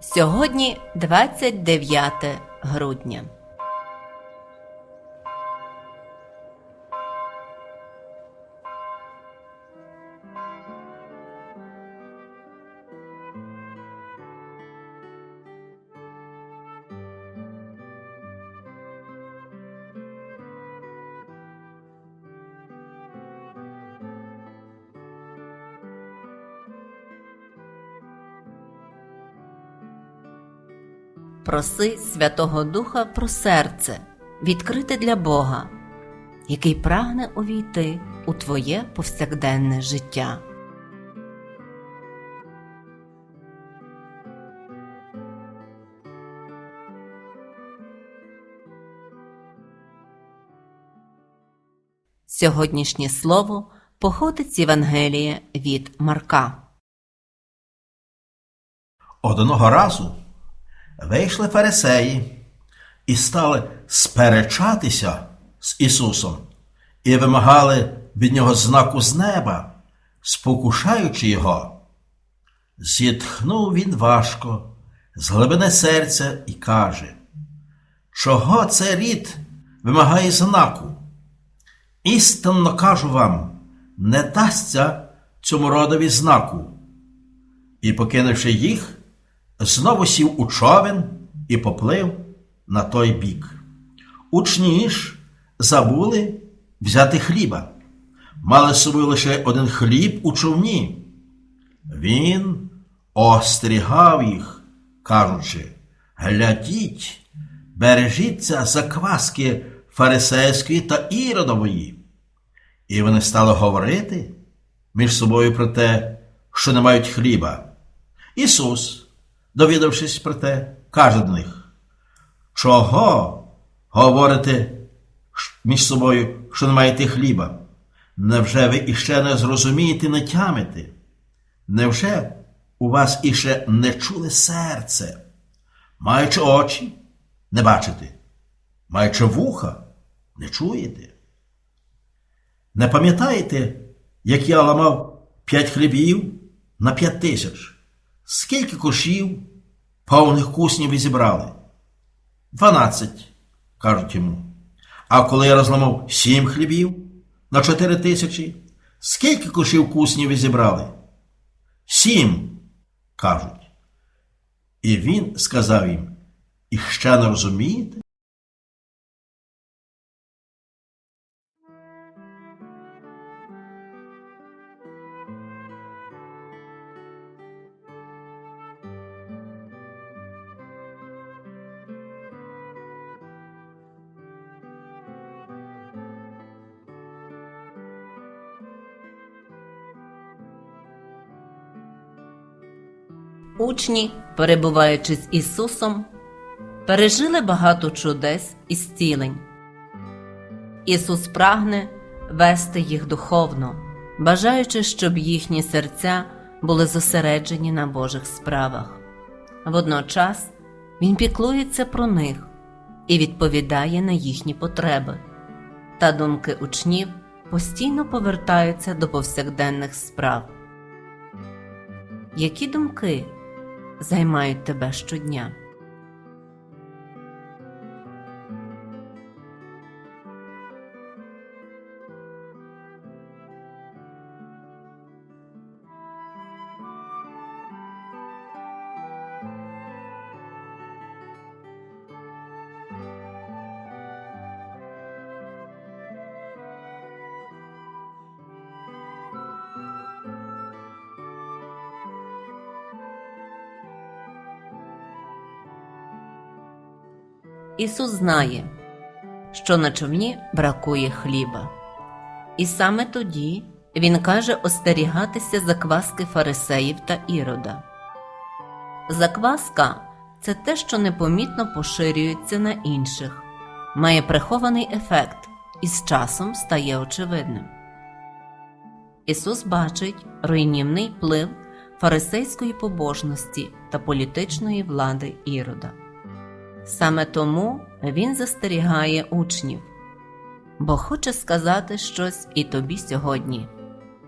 Сьогодні 29 грудня. Проси Святого Духа про серце, відкрите для Бога, який прагне увійти у твоє повсякденне життя. Сьогоднішнє слово походить з Євангелія від Марка. Одного разу вийшли фарисеї і стали сперечатися з Ісусом і вимагали від нього знаку з неба, спокушаючи його. Зітхнув він важко з глибини серця і каже, чого це рід вимагає знаку? Істинно кажу вам, не дасться цьому родові знаку. І, покинувши їх, знову сів у човен і поплив на той бік. Учні ж забули взяти хліба. Мали з собою лише один хліб у човні. Він остерігав їх, кажучи, глядіть, бережіться закваски фарисейської та іродової. І вони стали говорити між собою про те, що не мають хліба. Ісус, довідавшись про те, каже до них, чого говорите між собою, що не маєте хліба? Невже ви іще не зрозумієте, не тямите? Невже у вас іще не чули серце? Маючи очі, не бачите, маючи вуха, не чуєте? Не пам'ятаєте, як я ламав п'ять хлібів на п'ять тисяч? Скільки кошів повних куснів і зібрали? Дванадцять, кажуть йому. А коли я розламав сім хлібів на чотири тисячі, скільки кушів куснів і зібрали? Сім, кажуть. І він сказав їм, і ще не розумієте? Учні, перебуваючи з Ісусом, пережили багато чудес і зцілень. Ісус прагне вести їх духовно, бажаючи, щоб їхні серця були зосереджені на Божих справах. Водночас Він піклується про них і відповідає на їхні потреби, та думки учнів постійно повертаються до повсякденних справ. Які думки займають тебе щодня? Ісус знає, що на човні бракує хліба. І саме тоді Він каже остерігатися закваски фарисеїв та ірода. Закваска це те, що непомітно поширюється на інших, має прихований ефект і з часом стає очевидним. Ісус бачить руйнівний вплив фарисейської побожності та політичної влади ірода. Саме тому він застерігає учнів, бо хоче сказати щось і тобі сьогодні,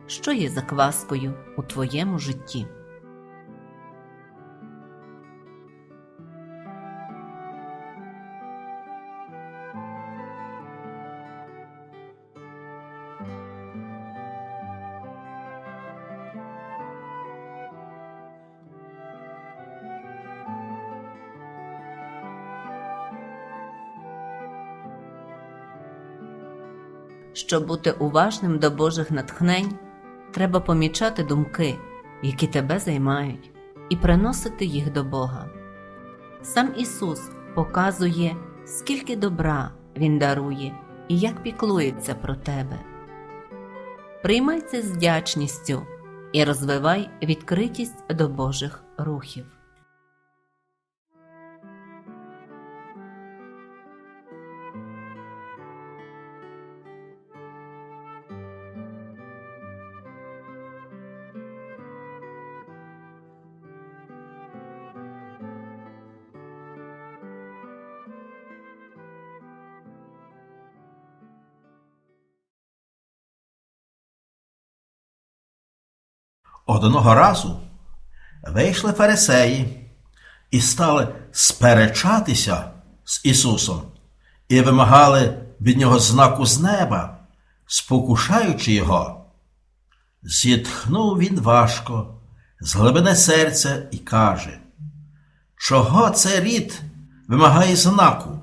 що є закваскою у твоєму житті. Щоб бути уважним до Божих натхнень, треба помічати думки, які тебе займають, і приносити їх до Бога. Сам Ісус показує, скільки добра Він дарує і як піклується про тебе. Приймай це з вдячністю і розвивай відкритість до Божих рухів. Одного разу вийшли фарисеї і стали сперечатися з Ісусом і вимагали від нього знаку з неба, спокушаючи його. Зітхнув він важко з глибини серця і каже, чого це рід вимагає знаку?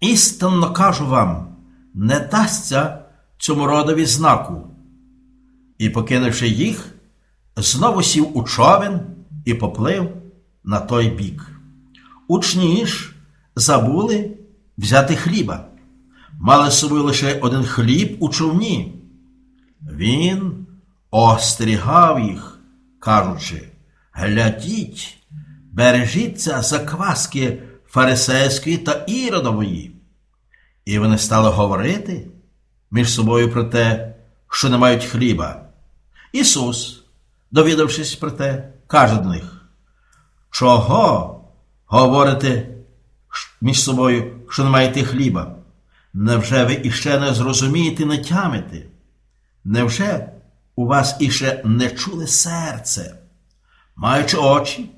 Істинно кажу вам, не дасться цьому родові знаку. І, покинувши їх, знову сів у човен і поплив на той бік. Учні ж забули взяти хліба. Мали з собою лише один хліб у човні. Він остерігав їх, кажучи: глядіть, бережіться закваски фарисейської та іродової. І вони стали говорити між собою про те, що не мають хліба. Ісус, довідавшись про те, каже до них, чого говорите між собою, що не маєте хліба? Невже ви іще не зрозумієте, не тямите? Невже у вас іще не чули серце? Маючи очі,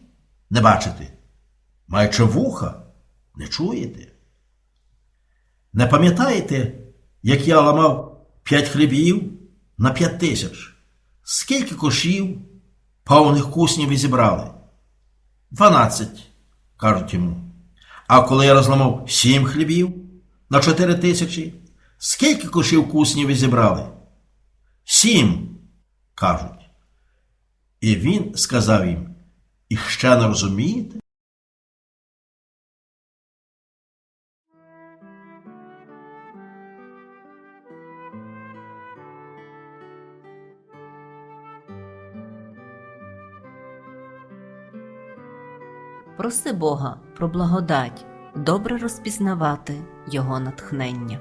не бачите, маючи вуха, не чуєте? Не пам'ятаєте, як я ламав п'ять хлібів на п'ять тисяч? Скільки кошів повних куснів ви зібрали? Дванадцять, кажуть йому. А коли я розламав сім хлібів на чотири тисячі, скільки кошів куснів ви зібрали? Сім, кажуть. І він сказав їм, і ще не розумієте? Проси Бога про благодать, добре розпізнавати Його натхнення.